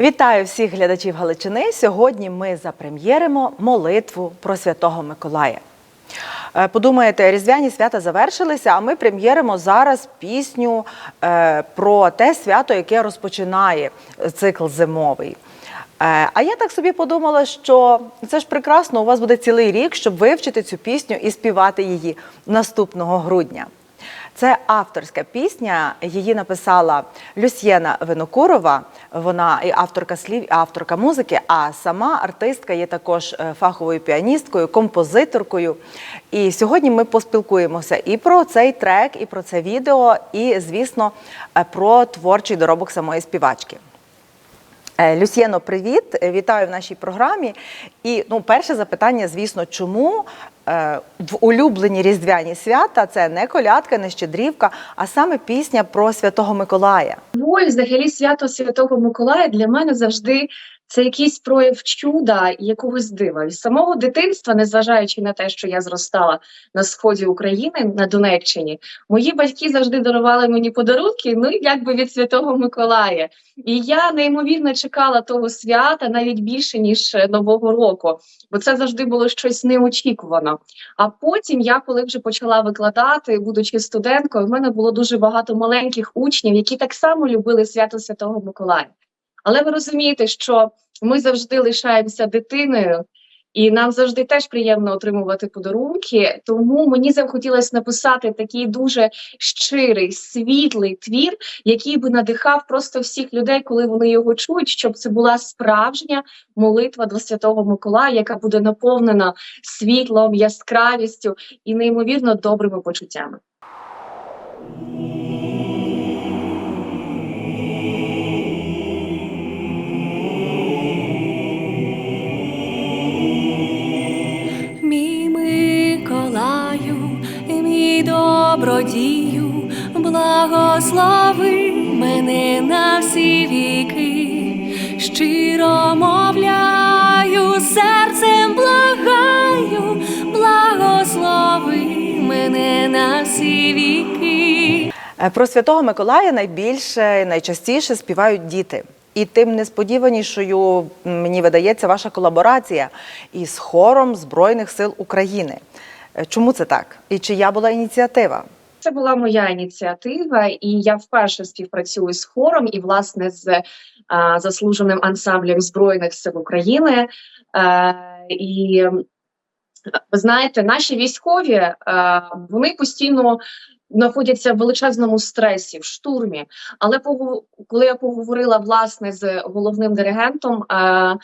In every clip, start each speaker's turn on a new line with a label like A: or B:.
A: Вітаю всіх глядачів Галичини. Сьогодні ми запрем'єримо молитву про Святого Миколая. Е, Подумаєте, різдвяні свята завершилися, а ми прем'єримо зараз пісню е, про те свято, яке розпочинає цикл зимовий. Е, А я так собі подумала, що це ж прекрасно, у вас буде цілий рік, щоб вивчити цю пісню і співати її наступного грудня. Це авторська пісня. Її написала Люсьєна Винокурова. Вона і авторка слів, і авторка музики. А сама артистка є також е, фаховою піаністкою, композиторкою. І сьогодні ми поспілкуємося і про цей трек, і про це відео, і, звісно, е, про творчий доробок самої співачки. Е, Люсьєно, привіт! Е, Вітаю в нашій програмі. І ну, перше запитання, звісно, чому е, в улюблені різдвяні свята це не колядка, не щедрівка, а саме пісня про Святого Миколая.
B: Ой, взагалі свято Святого Миколая для мене завжди це якийсь прояв чуда і якогось дива. І з самого дитинства, незважаючи на те, що я зростала на сході України на Донеччині, мої батьки завжди дарували мені подарунки, ну якби від Святого Миколая. І я неймовірно чекала того свята навіть більше ніж е, Нового року, бо це завжди було щось неочікувано. А потім я, коли вже почала викладати, будучи студенткою, в мене було дуже багато маленьких учнів, які так само любили свято Святого Миколая. Але ви розумієте, що ми завжди лишаємося дитиною, і нам завжди теж приємно отримувати подарунки. Тому мені захотілося написати такий дуже щирий, світлий твір, який би надихав просто всіх людей, коли вони його чують, щоб це була справжня молитва до Святого Миколая, яка буде наповнена світлом, яскравістю і неймовірно добрими почуттями.
C: Добродію, благослови мене на всі віки, щиро мовляю, серцем благаю, благослови мене на всі віки.
A: Е, Про Святого Миколая найбільше, найчастіше співають діти. І тим несподіванішою мені видається ваша колаборація із хором Збройних сил України. Е, Чому це так? І чия була ініціатива?
B: Це була моя ініціатива, і я вперше співпрацюю з хором і, власне, з а, заслуженим ансамблем Збройних сил України. А, і е, ви знаєте, наші військові а, вони постійно знаходяться в величезному стресі, в штурмі. Але коли я поговорила власне з головним диригентом. Е,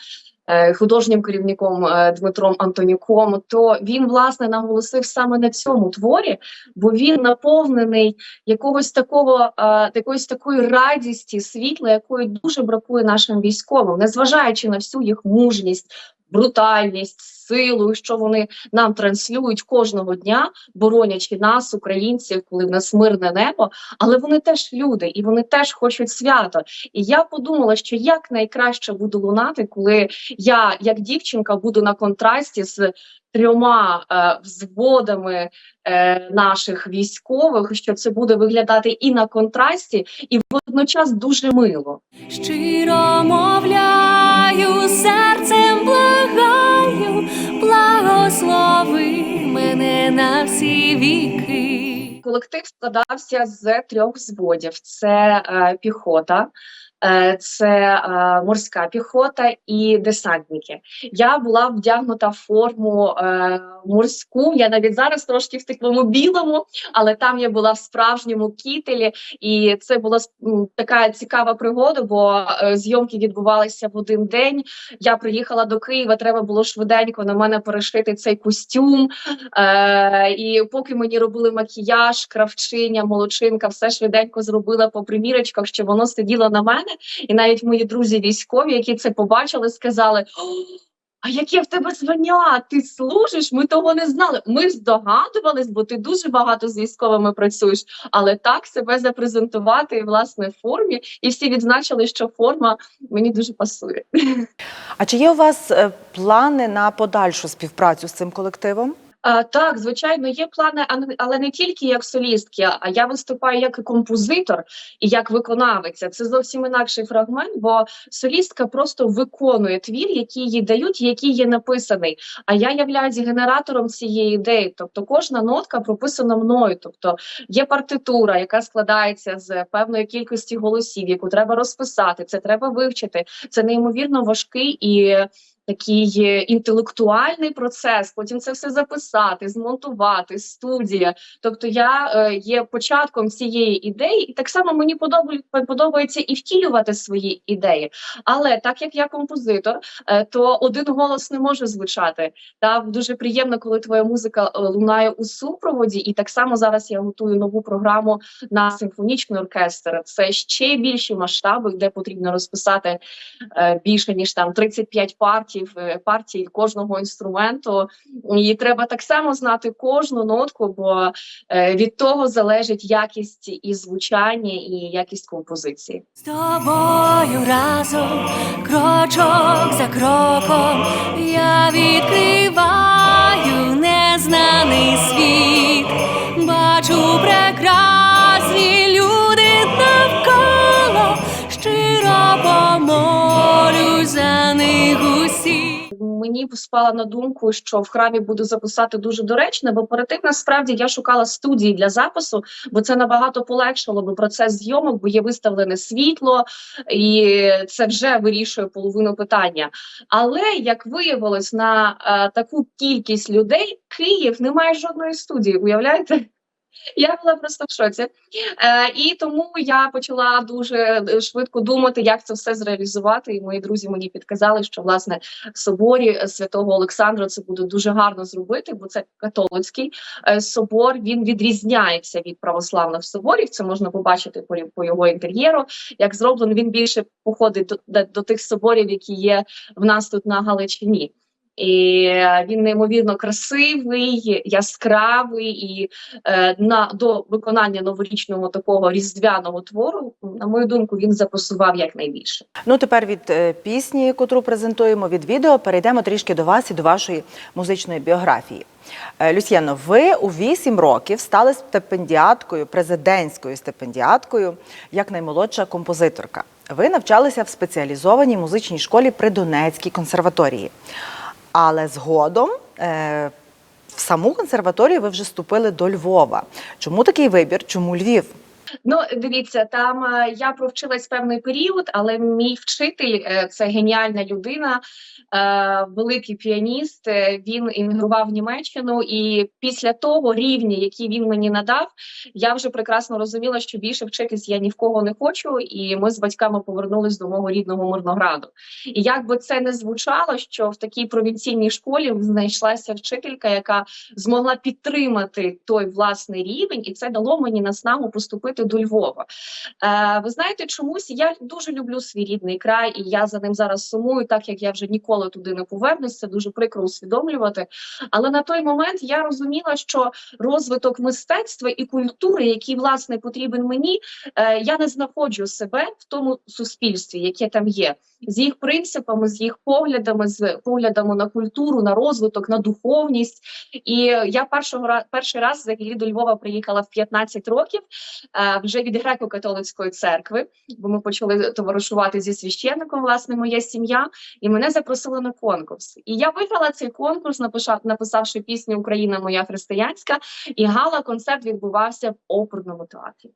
B: е, Художнім керівником е, Дмитром Антонюком, то він власне наголосив саме на цьому творі, бо він наповнений якогось такого, якоїсь такої радісті, світла, якої дуже бракує нашим військовим, незважаючи на всю їх мужність, брутальність, силу, що вони нам транслюють кожного дня, боронячи нас, українців, коли в нас мирне небо. Але вони теж люди, і вони теж хочуть свято. І я подумала, що як найкраще буде лунати, коли я, як дівчинка, буду на контрасті з трьома е, взводами е, наших військових, що це буде виглядати і на контрасті, і водночас дуже мило.
C: Щиро мовляю, серцем благаю, благослови мене на всі віки.
B: Колектив складався з трьох зводів: це е, піхота. Е, Це е, морська піхота і десантники. Я була вдягнута в форму е, морську. Я навіть зараз трошки в такому білому, але там я була в справжньому кітелі, і це була така цікава пригода, бо зйомки відбувалися в один день. Я приїхала до Києва. Треба було швиденько на мене перешити цей костюм. І поки мені робили макіяж, кравчиня, молочинка, все швиденько зробила по примірочках, що воно сиділо на мене. І навіть мої друзі військові, які це побачили, сказали. А яке в тебе звання? Ти служиш? Ми того не знали. Ми здогадувались, бо ти дуже багато з військовими працюєш, але так себе запрезентувати власне в формі, і всі відзначили, що форма мені дуже пасує.
A: А чи є у вас е, плани на подальшу співпрацю з цим колективом?
B: Так, звичайно, є плани, але не тільки як солістки, а я виступаю як і композитор і як виконавиця. Це зовсім інакший фрагмент, бо солістка просто виконує твір, який їй дають, який є написаний. А я являюсь генератором цієї ідеї. Тобто кожна нотка прописана мною. Тобто є партитура, яка складається з певної кількості голосів, яку треба розписати. Це треба вивчити. Це неймовірно важкий і такий е, інтелектуальний процес. Потім це все записати, змонтувати, студія. Тобто, я е, є початком цієї ідеї, і так само мені подобає, подобається і втілювати свої ідеї. Але так як я композитор, е, то один голос не може звучати. Та дуже приємно, коли твоя музика е, лунає у супроводі. І так само зараз я готую нову програму на симфонічний оркестр. Це ще більші масштаби, де потрібно розписати е, більше ніж там 35 партій е, партій кожного інструменту. І треба так само знати кожну нотку, бо е, від того залежить якість і звучання, і якість композиції.
C: З тобою разом, крочок за кроком, я відкриваю незнаний світ, бачу прекрасні
B: Мені спала на думку, що в храмі буду записати дуже доречно, бо перед тим насправді я шукала студії для запису, бо це набагато полегшило би процес зйомок, бо є виставлене світло, і це вже вирішує половину питання. Але як виявилось, на е, таку кількість людей Київ не має жодної студії. Уявляєте? Я була просто в шоці. Е, і тому я почала дуже е, швидко думати, як це все зреалізувати. І мої друзі мені підказали, що власне в соборі е, святого Олександра це буде дуже гарно зробити, бо це католицький собор. Він відрізняється від православних соборів. Це можна побачити по, по його інтер'єру. Як зроблено, він більше походить до, до, до тих соборів, які є в нас тут на Галичині. І він неймовірно красивий, яскравий і е, на до виконання новорічного такого різдвяного твору, на мою думку, він запасував якнайбільше.
A: Ну, тепер від е, пісні, котру презентуємо, від відео, перейдемо трішки до вас і до вашої музичної біографії. Е, Люсьєно, ви у 8 років стали стипендіаткою, президентською стипендіаткою, як наймолодша композиторка. Ви навчалися в спеціалізованій музичній школі при Донецькій консерваторії. Але згодом е, в саму консерваторію ви вже вступили до Львова. Чому такий вибір? Чому Львів?
B: Ну, дивіться, там е, я провчилась певний період, але мій вчитель е, це геніальна людина, е, великий піаніст. Він іммігрував в Німеччину, і після того рівня, який він мені надав, я вже прекрасно розуміла, що більше вчитись я ні в кого не хочу. І ми з батьками повернулись до мого рідного Мирнограду. І як би це не звучало, що в такій провінційній школі знайшлася вчителька, яка змогла підтримати той власний рівень, і це дало мені наснагу поступити до Львова. Е, ви знаєте, чомусь я дуже люблю свій рідний край, і я за ним зараз сумую, так як я вже ніколи туди не повернусь. Це дуже прикро усвідомлювати. Але на той момент я розуміла, що розвиток мистецтва і культури, який власне потрібен мені, е, я не знаходжу себе в тому суспільстві, яке там є, з їх принципами, з їх поглядами, з поглядами на культуру, на розвиток, на духовність. І я першого перший раз взагалі до Львова приїхала в 15 років е, вже від греко-католицької церкви, бо ми почали товаришувати зі священником, власне, моя сім'я, і мене запросили на конкурс. І я виграла цей конкурс, написавши пісню Україна моя християнська, і гала-концерт відбувався в оперному театрі.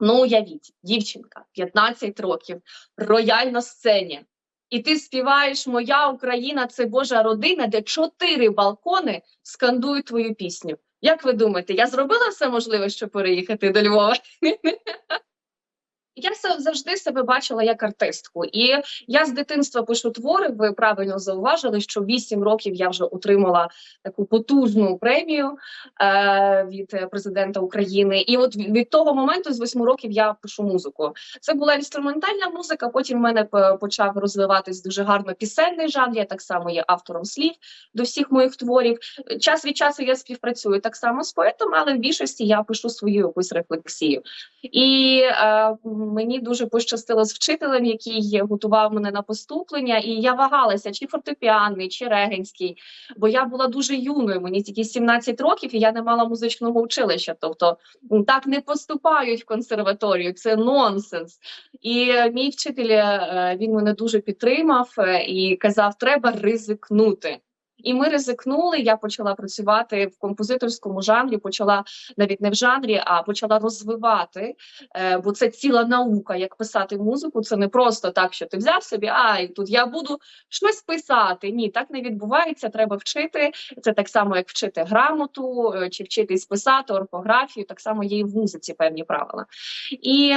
B: Ну, уявіть, дівчинка, 15 років, рояль на сцені. І ти співаєш Моя Україна це Божа родина, де чотири балкони скандують твою пісню. Як ви думаєте, я зробила все можливе, щоб переїхати до Львова? Я завжди себе бачила як артистку, і я з дитинства пишу твори. Ви правильно зауважили, що 8 років я вже отримала таку потужну премію е, від президента України. І от від того моменту, з 8 років, я пишу музику. Це була інструментальна музика. Потім в мене почав розвиватись дуже гарно пісенний жанр. Я так само є автором слів до всіх моїх творів. Час від часу я співпрацюю так само з поетом, але в більшості я пишу свою якусь рефлексію. І е, мені дуже пощастило з вчителем, який готував мене на поступлення, і я вагалася, чи фортепіанний, чи регенський, бо я була дуже юною. Мені тільки 17 років, і я не мала музичного училища. Тобто так не поступають в консерваторію. Це нонсенс. І мій вчитель е, він мене дуже підтримав е, і казав, треба ризикнути. І ми ризикнули. Я почала працювати в композиторському жанрі. Почала навіть не в жанрі, а почала розвивати. Е, бо це ціла наука, як писати музику. Це не просто так, що ти взяв собі, а і тут я буду щось писати. Ні, так не відбувається. Треба вчити. Це так само, як вчити грамоту е, чи вчитись писати, орфографію. Так само є і в музиці певні правила. І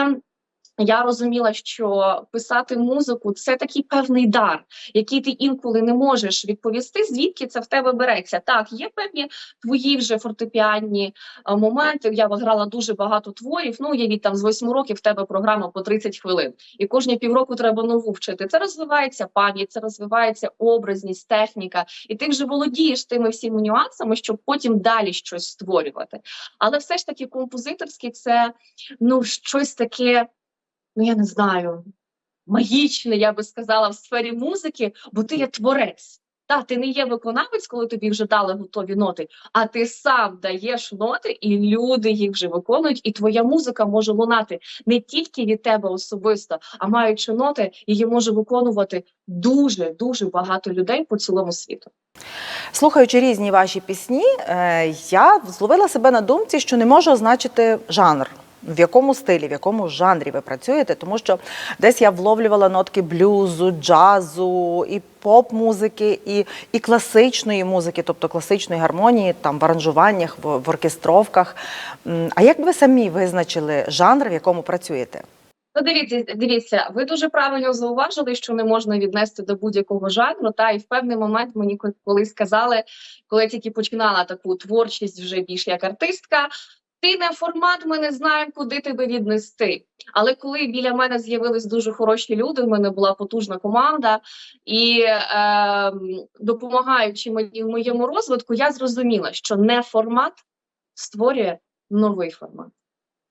B: я розуміла, що писати музику це такий певний дар, який ти інколи не можеш відповісти, звідки це в тебе береться. Так, є певні твої вже фортепіанні моменти. Я грала дуже багато творів. Ну я від там з 8 років в тебе програма по 30 хвилин, і кожні півроку треба нову вчити. Це розвивається пам'ять, це розвивається образність, техніка, і ти вже володієш тими всіми нюансами, щоб потім далі щось створювати. Але все ж таки композиторський це ну щось таке ну я не знаю, магічне, я би сказала, в сфері музики, бо ти є творець. Та, ти не є виконавець, коли тобі вже дали готові ноти, а ти сам даєш ноти, і люди їх вже виконують, і твоя музика може лунати не тільки від тебе особисто, а маючи ноти, її може виконувати дуже дуже багато людей по цілому світу.
A: Слухаючи різні ваші пісні, е, я зловила себе на думці, що не можу означити жанр. В якому стилі, в якому жанрі ви працюєте, тому що десь я вловлювала нотки блюзу, джазу, і поп-музики, і, і класичної музики, тобто класичної гармонії, там в аранжуваннях, в, в оркестровках. А як ви самі визначили жанр, в якому працюєте?
B: Ну, дивіться, дивіться, ви дуже правильно зауважили, що не можна віднести до будь-якого жанру. Та і в певний момент мені ко- колись сказали, коли я тільки починала таку творчість вже більш як артистка. Ти не формат, ми не знаємо, куди тебе віднести. Але коли біля мене з'явились дуже хороші люди, в мене була потужна команда, і е, допомагаючи мені в моєму розвитку, я зрозуміла, що не формат створює новий формат.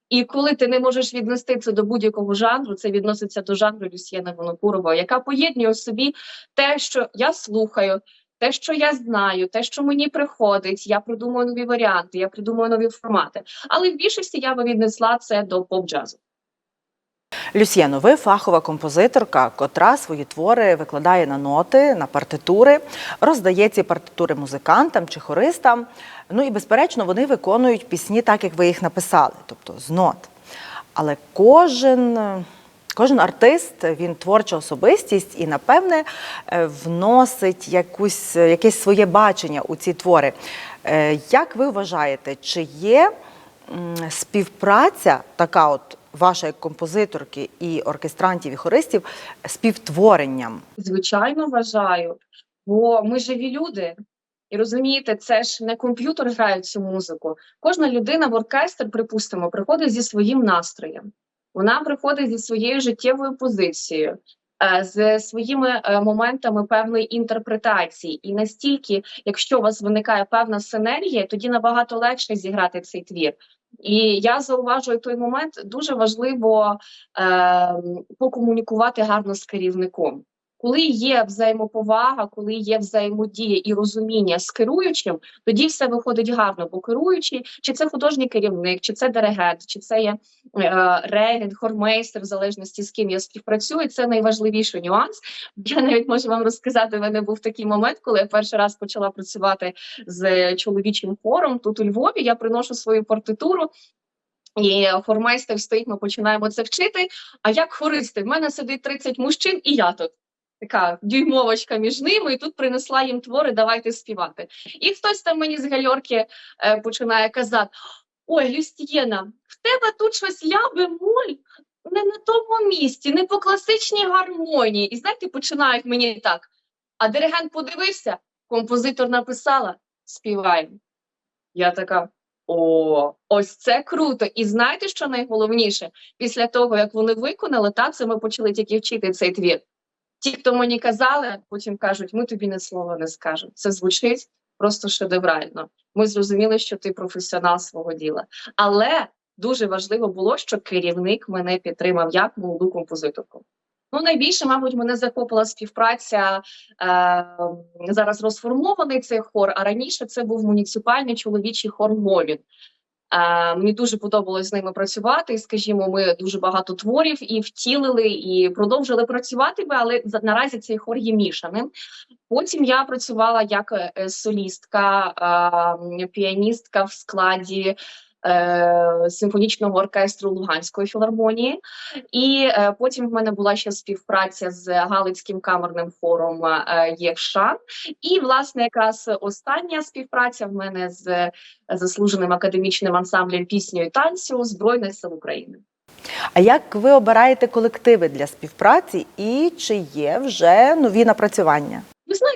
B: І коли ти не можеш віднести це до будь-якого жанру, це відноситься до жанру Люсьєна Вонокурова, яка поєднує собі те, що я слухаю, те, що я знаю, те, що мені приходить, я придумую нові варіанти, я придумую нові формати. Але в більшості я би віднесла це до поп-джазу.
A: Люсьєно, ви фахова композиторка, котра свої твори викладає на ноти, на партитури, роздає ці партитури музикантам чи хористам. Ну і безперечно, вони виконують пісні так, як ви їх написали, тобто з нот. Але кожен. Кожен артист він творча особистість і, напевне, е, вносить якусь, якесь своє бачення у ці твори. Е, Як ви вважаєте, чи є співпраця така, от ваша як композиторки і оркестрантів і хористів, співтворенням?
B: Звичайно, вважаю, бо ми живі люди. І розумієте, це ж не комп'ютер грає цю музику. Кожна людина в оркестр, припустимо, приходить зі своїм настроєм. Вона приходить зі своєю життєвою позицією, е, з своїми е, моментами певної інтерпретації. І настільки, якщо у вас виникає певна синергія, тоді набагато легше зіграти цей твір. І я зауважую той момент, дуже важливо е, покомунікувати гарно з керівником. Коли є взаємоповага, коли є взаємодія і розуміння з керуючим, тоді все виходить гарно. Бо керуючий, чи це художній керівник, чи це диригент, чи це є е, регент, хормейстер, в залежності з ким я співпрацюю, це найважливіший нюанс. Я навіть можу вам розказати. В мене був такий момент, коли я перший раз почала працювати з чоловічим хором тут у Львові. Я приношу свою партитуру. І хормейстер стоїть, ми починаємо це вчити. А як хористи, в мене сидить 30 мужчин, і я тут. Така дюймовочка між ними, і тут принесла їм твори, давайте співати. І хтось там мені з гальорки е, починає казати: Ой, Люстієна, в тебе тут щось ля бемоль не на тому місці, не по класичній гармонії. І знаєте, починають мені так. А диригент подивився, композитор написала, співаємо. Я така. О, ось це круто. І знаєте, що найголовніше? Після того, як вони виконали, та це ми почали тільки вчити цей твір. Ті, хто мені казали, потім кажуть, ми тобі не слова не скажемо. Це звучить просто шедеврально. Ми зрозуміли, що ти професіонал свого діла. Але дуже важливо було, щоб керівник мене підтримав як молоду композиторку. Ну, найбільше, мабуть, мене захопила співпраця. Е, зараз розформований цей хор, а раніше це був муніципальний чоловічий хор Говін. Е, мені дуже подобалось з ними працювати. Скажімо, ми дуже багато творів і втілили, і продовжили працювати, але наразі цей хор є мішаним. Потім я працювала як е, солістка, е, піаністка в складі е, симфонічного оркестру Луганської філармонії. І е, потім в мене була ще співпраця з Галицьким камерним хором е, Євшан. І, власне, якраз остання співпраця в мене з заслуженим академічним ансамблем пісню і танцю Збройних сил України.
A: А як ви обираєте колективи для співпраці і чи є вже нові напрацювання?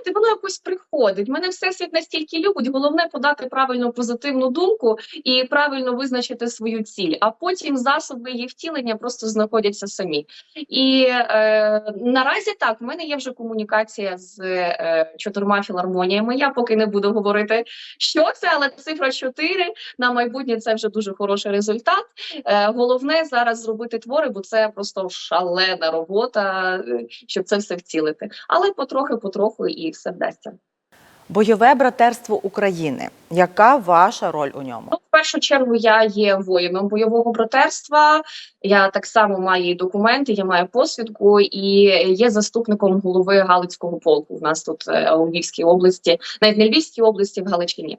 B: Знаєте, воно якось приходить. Мене всесвіт настільки любить. Головне подати правильну позитивну думку і правильно визначити свою ціль. А потім засоби її втілення просто знаходяться самі. І е, наразі так в мене є вже комунікація з е, чотирма філармоніями. Я поки не буду говорити, що це, але цифра 4 на майбутнє це вже дуже хороший результат. Е, головне зараз зробити твори, бо це просто шалена робота, е, щоб це все втілити. Але потрохи, потроху і все вдасться.
A: Бойове братерство України. Яка ваша роль у ньому?
B: Ну, в першу чергу я є воїном бойового братерства. Я так само маю і документи, я маю посвідку і є заступником голови Галицького полку. У нас тут е, у Львівській області, навіть не Львівській області, в Галичині.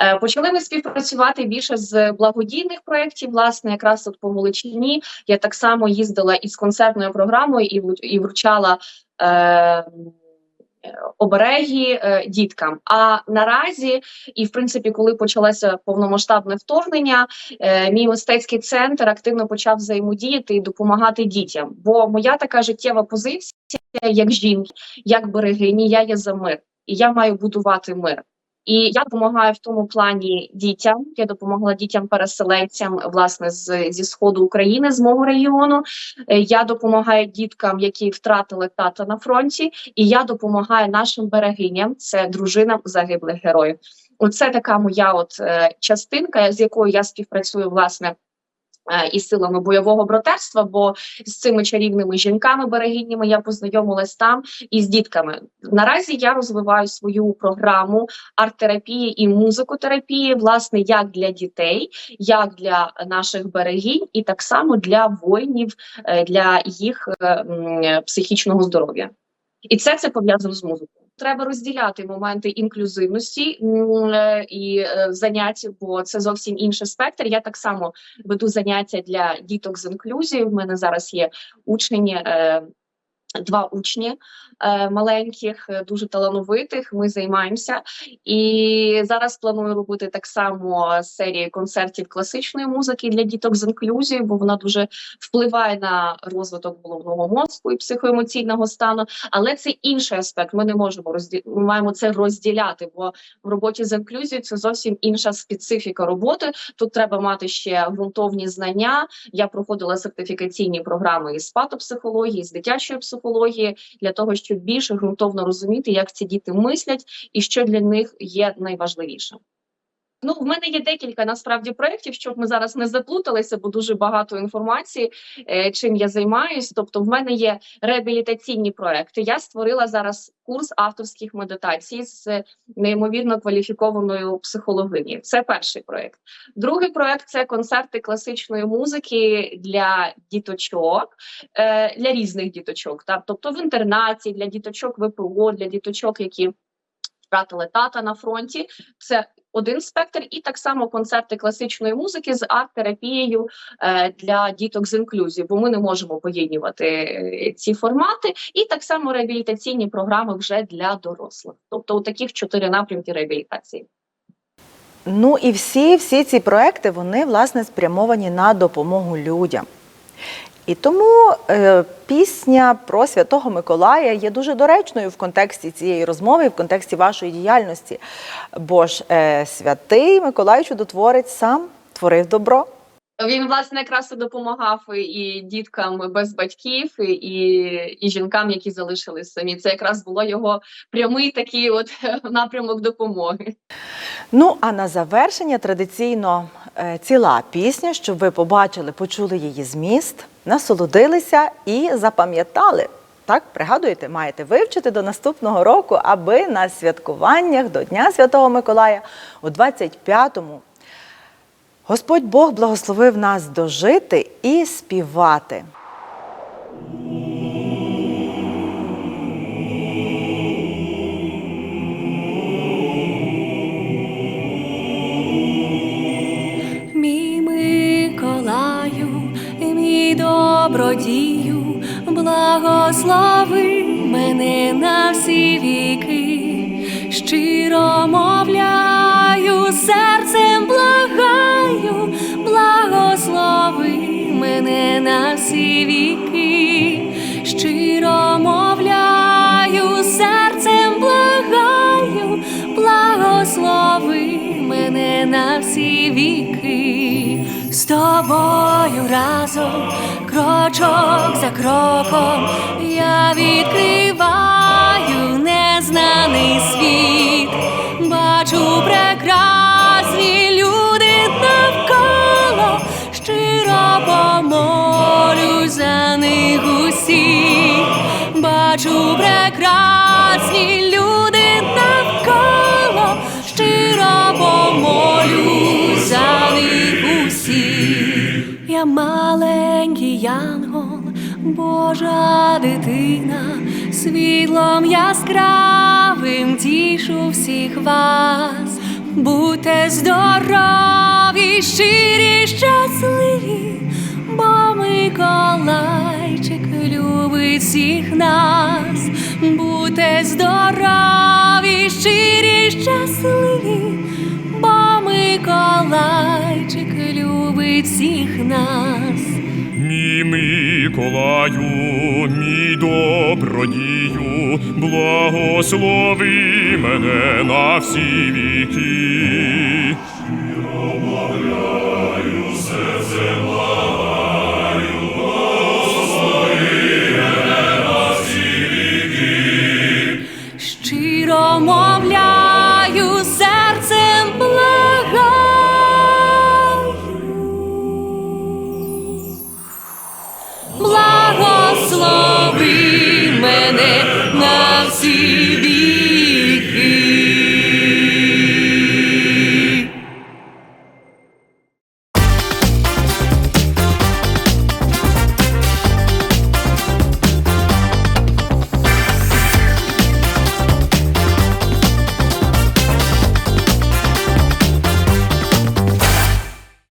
B: Е, Почали ми співпрацювати більше з благодійних проєктів. Власне, якраз тут по Галичині. Я так само їздила із концертною програмою і і вручала. Е, Обереги е, діткам. А наразі, і в принципі, коли почалося повномасштабне вторгнення, е, мій мистецький центр активно почав взаємодіяти і допомагати дітям. Бо моя така життєва позиція, як жінки, як берегині, я є за мир, і я маю будувати мир. І я допомагаю в тому плані дітям. Я допомогла дітям-переселенцям, власне, з, зі сходу України, з мого регіону. Е, Я допомагаю діткам, які втратили тата на фронті, і я допомагаю нашим берегиням, це дружинам загиблих героїв. Оце така моя от е, частинка, з якою я співпрацюю власне. Е, Із силами бойового братерства, бо з цими чарівними жінками берегинями я познайомилась там і з дітками. Наразі я розвиваю свою програму арт-терапії і музикотерапії, власне, як для дітей, як для наших берегінь, і так само для воїнів, е, для їх е, психічного здоров'я. І це це пов'язано з музикою. Треба розділяти моменти інклюзивності е, і е, занять, бо це зовсім інший спектр. Я так само веду заняття для діток з інклюзією. В мене зараз є учені. Два учні е, маленьких, е, дуже талановитих. Ми займаємося, і зараз планую робити так само серію концертів класичної музики для діток з інклюзією, бо вона дуже впливає на розвиток головного мозку і психоемоційного стану. Але це інший аспект. Ми не можемо розді... Ми маємо це розділяти, бо в роботі з інклюзією це зовсім інша специфіка роботи. Тут треба мати ще ґрунтовні знання. Я проходила сертифікаційні програми із патопсихології, з дитячої психології для того, щоб більше ґрунтовно розуміти, як ці діти мислять і що для них є найважливішим. Ну, в мене є декілька насправді проєктів, щоб ми зараз не заплуталися, бо дуже багато інформації, е, чим я займаюсь. Тобто, в мене є реабілітаційні проекти. Я створила зараз курс авторських медитацій з неймовірно кваліфікованою психологині. Це перший проект. Другий проект це концерти класичної музики для діточок, е, для різних діточок. Тобто в інтернаті, для діточок ВПО, для діточок, які втратили тата на фронті. Це один спектр, і так само концерти класичної музики з арт-терапією е, для діток з інклюзією, бо ми не можемо поєднувати е, ці формати, і так само реабілітаційні програми вже для дорослих. Тобто, у таких чотири напрямки реабілітації.
A: Ну і всі, всі ці проекти вони власне спрямовані на допомогу людям. І тому е, пісня про Святого Миколая є дуже доречною в контексті цієї розмови, в контексті вашої діяльності. Бо ж е, святий Миколай Чудотворець сам творив добро.
B: Він власне якраз і допомагав і діткам без батьків, і, і жінкам, які залишились самі. Це якраз було його прямий такий от напрямок допомоги.
A: Ну а на завершення традиційно е, ціла пісня, щоб ви побачили, почули її зміст, насолодилися і запам'ятали. Так, пригадуєте, маєте вивчити до наступного року, аби на святкуваннях до Дня Святого Миколая у 25-му Господь Бог благословив нас дожити і співати.
C: Мій Миколаю, мій добродію, благослови мене на всі віки, щиро мовляю, серцем благаю, благослови мене на всі віки, щиро мовляю, серцем благаю, благослови мене на всі віки, з тобою разом, крочок за кроком, я відкриваю незнаний світ, бачу прекрасні люди щиро помолюсь за них усіх, бачу прекрасні люди навколо, щиро помолюсь за них усіх. Я маленький янгол, Божа дитина, світлом яскравим тішу всіх вас. Будьте здорові, щирі, щасливі, Миколайчик любить всіх нас. Будьте здорові, щирі, щасливі, бо Миколайчик любить всіх нас.
D: Мій Миколаю, мій добродію,
C: благослови мене на всі віки.